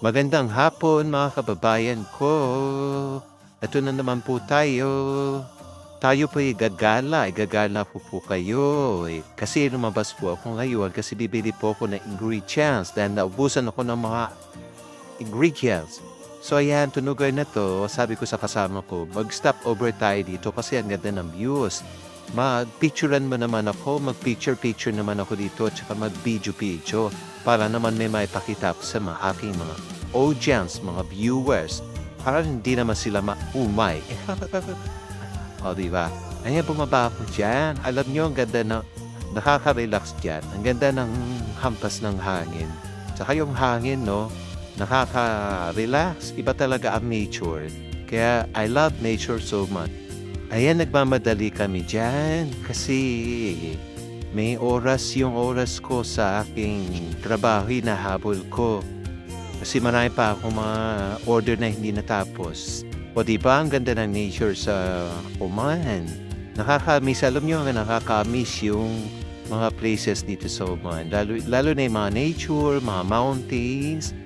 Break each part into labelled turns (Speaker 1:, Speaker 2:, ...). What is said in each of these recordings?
Speaker 1: Magandang hapon mga kababayan ko. Ito na naman po tayo. Tayo po ay gagala, ay gagala po po kayo. Kasi lumabas po ako ngayon kasi bibili po ako ng ingredients dahil naubusan ako ng mga ingredients. So ayan, tunugan na to. Sabi ko sa kasama ko, mag-stop over tayo dito kasi ang ganda ng views. Mag-picturean mo naman ako, mag-picture-picture naman ako dito, at saka mag-video-video para naman may maipakita sa mga aking mga audience, mga viewers. Para hindi naman sila maumay. o, di ba? Ayan, bumaba ako dyan. Alam nyo, ang ganda na, nakaka-relax dyan. Ang ganda ng hampas ng hangin. Tsaka yung hangin, no, nakaka-relax. Iba talaga ang nature. Kaya I love nature so much. Ayan, nagmamadali kami dyan kasi may oras yung oras ko sa aking trabaho na habol ko. Kasi marami pa akong mga order na hindi natapos. O di ba ang ganda ng nature sa Oman? Nakakamiss, alam nyo, nakakamiss yung mga places dito sa Oman. Lalo, lalo na yung mga nature, mga mountains.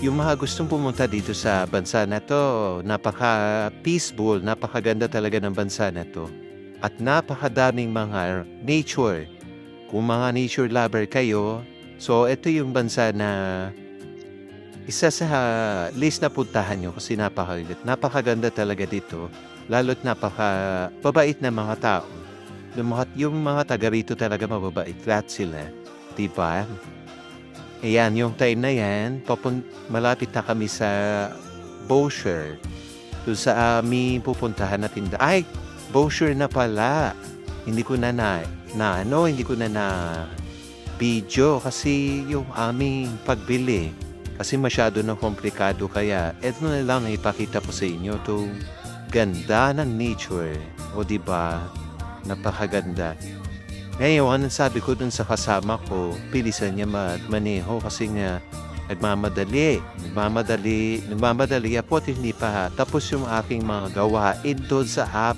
Speaker 1: Yung mga gustong pumunta dito sa bansa na to, napaka-peaceful, napakaganda talaga ng bansa na to. At napakadaming mga nature. Kung mga nature lover kayo, so ito yung bansa na isa sa list na puntahan nyo kasi napakaganda. Napakaganda talaga dito. Lalo't napaka babait na mga tao. Yung mga, taga rito talaga mababait. Flat sila. Diba? Ayan, yung time na yan, papun- malapit na kami sa Bosher. Doon sa aming pupuntahan na tinda. Ay, Bosher na pala. Hindi ko na na, na ano, hindi ko na na video kasi yung aming pagbili. Kasi masyado na komplikado kaya eto na lang ipakita ko sa inyo to ganda ng nature. O di ba Napakaganda. Ngayon, ang sabi ko dun sa kasama ko, pilisan niya magmaneho kasi nga nagmamadali. Nagmamadali, nagmamadali ako at hindi pa. Tapos yung aking mga gawain doon sa app,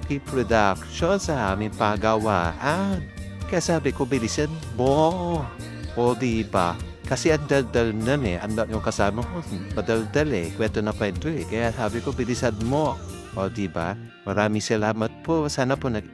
Speaker 1: aking production sa aming pagawaan. Kaya sabi ko, bilisan mo. O di ba? Kasi ang daldal nun eh. Ang yung kasama ko, madaldal eh. Kwento na kwento eh. Kaya sabi ko, bilisan mo. O di ba? Maraming salamat po. Sana po nag